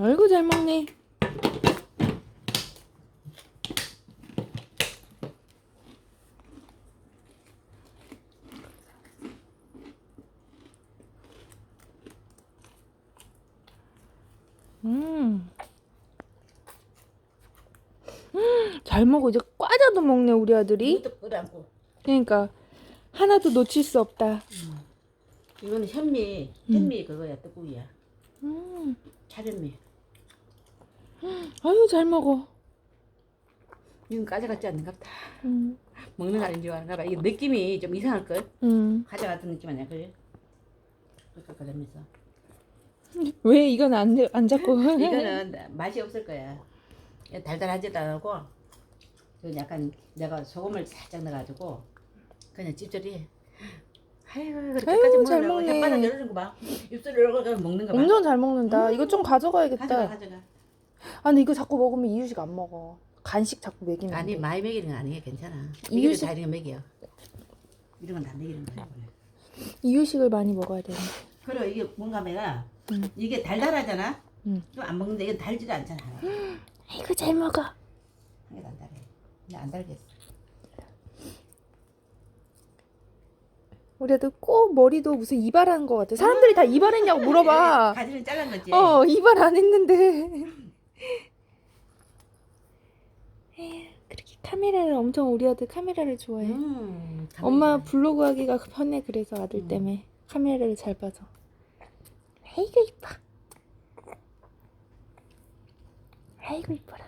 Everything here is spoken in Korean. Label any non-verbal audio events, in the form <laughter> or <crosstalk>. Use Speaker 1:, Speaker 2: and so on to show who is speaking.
Speaker 1: 아이고 잘 먹네. 음. 음, 잘 먹어. 이제 과자도 먹네, 우리 아들이.
Speaker 2: 이것도.
Speaker 1: 그러니까 하나도 놓칠 수 없다.
Speaker 2: 이거는 현미, 현미 그거야 떡국이야.
Speaker 1: 음.
Speaker 2: 차련미.
Speaker 1: 아유, 잘 먹어.
Speaker 2: 이건 과자 같지 않는가 보다.
Speaker 1: 음.
Speaker 2: 먹는 거 아닌지 아는가 봐. 이게 느낌이 좀 이상할 걸.
Speaker 1: 음.
Speaker 2: 과자 같은 느낌 아니야, 그래? 그러니까 그러면서
Speaker 1: 왜 이건 안, 안 잡고? <laughs>
Speaker 2: 이거는 <laughs> 맛이 없을 거야. 달달하지도 않고 약간 내가 소금을 살짝 넣어가지고 그냥 찝찝이. 아이고 그렇게까지
Speaker 1: 아이고, 잘
Speaker 2: 먹으려고
Speaker 1: 먹네.
Speaker 2: 혓바닥 열어준 거 봐. 입술을 열어가지고 먹는 거 봐.
Speaker 1: 엄청 잘 먹는다. 이거 좀 가져가야겠다.
Speaker 2: 가져가 가져가.
Speaker 1: 아, 근데 이거 자꾸 먹으면 이유식 안 먹어. 간식 자꾸 먹이면. 안
Speaker 2: 아니
Speaker 1: 돼.
Speaker 2: 많이 먹이는 거 아니야 괜찮아.
Speaker 1: 이유식-
Speaker 2: 이유식 다거 먹여. 이런 건다 먹이는 거야.
Speaker 1: 이유식을 많이 먹어야 돼.
Speaker 2: 그리고 이게 뭔가 내가
Speaker 1: 음.
Speaker 2: 이게 달달하잖아.
Speaker 1: 음.
Speaker 2: 좀 안 먹는데 이건 달지도 않잖아.
Speaker 1: 아이고 잘 먹어.
Speaker 2: 이게 안 달해. 근데 안 달겠어.
Speaker 1: 우리 애들 꼭 머리도 무슨 이발한 것 같아. 사람들이 다 이발했냐고 물어봐. <laughs>
Speaker 2: 가지는 잘란 거지.
Speaker 1: 어, 이발 안 했는데. 에휴, 그렇게 카메라를 엄청 우리 아들 카메라를 좋아해.
Speaker 2: 음,
Speaker 1: 엄마 블로그 하기가 편해 그래서 아들
Speaker 2: 음.
Speaker 1: 때문에 카메라를 잘 봐서. 아이고 이뻐. 아이고 이뻐라.